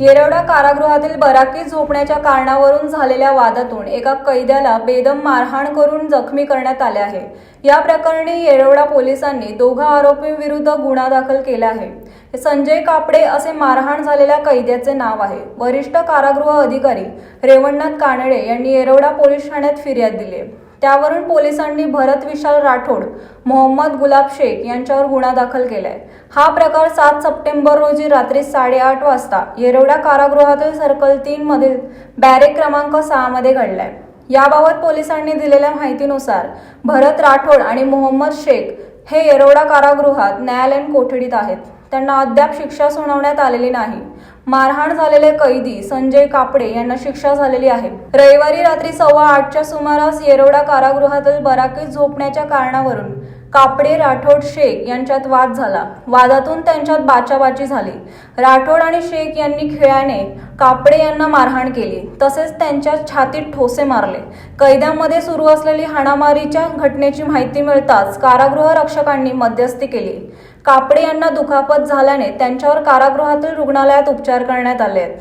येरवडा कारागृहातील बराकीत झोपण्याच्या कारणावरून झालेल्या वादातून एका कैद्याला बेदम मारहाण करून जखमी करण्यात आले आहे. या प्रकरणी येरवडा पोलिसांनी दोघा आरोपींविरुद्ध गुन्हा दाखल केला आहे. संजय कापडे असे मारहाण झालेल्या कैद्याचे नाव आहे. वरिष्ठ कारागृह अधिकारी रेवणनाथ कानडे यांनी येरवडा पोलीस ठाण्यात फिर्याद दिली त्यावरून पोलिसांनी भरत विशाल राठोड मोहम्मद गुलाब शेख यांच्यावर गुन्हा दाखल केलाय. हा प्रकार सात सप्टेंबर रोजी रात्री साडेआठ वाजता येरवडा कारागृहातील सर्कल तीन मधील बॅरेक क्रमांक सहा मध्ये घडलाय. याबाबत पोलिसांनी दिलेल्या माहितीनुसार भरत राठोड आणि मोहम्मद शेख हे येरवडा कारागृहात न्यायालयीन कोठडीत आहेत. त्यांना अद्याप शिक्षा सुनावण्यात आलेली नाही. मारहाण झालेले कैदी संजय कापडे यांना शिक्षा झालेली आहे. रविवारी रात्री सव्वा आठच्या सुमारास येरवडा कारागृहातील बराकीत झोपण्याच्या कारणावरून कापडे राठोड शेख यांच्यात वाद झाला. वादातून त्यांच्यात बाचाबाची झाली. राठोड आणि शेख यांनी खिळ्याने कापडे यांना मारहाण केली. तसेच त्यांच्या छातीत ठोसे मारले. कैद्यांमध्ये सुरू असलेली हाणामारीच्या घटनेची माहिती मिळताच कारागृह रक्षकांनी मध्यस्थी केली. कापडे यांना दुखापत झाल्याने त्यांच्यावर कारागृहातील रुग्णालयात उपचार करण्यात आले आहेत.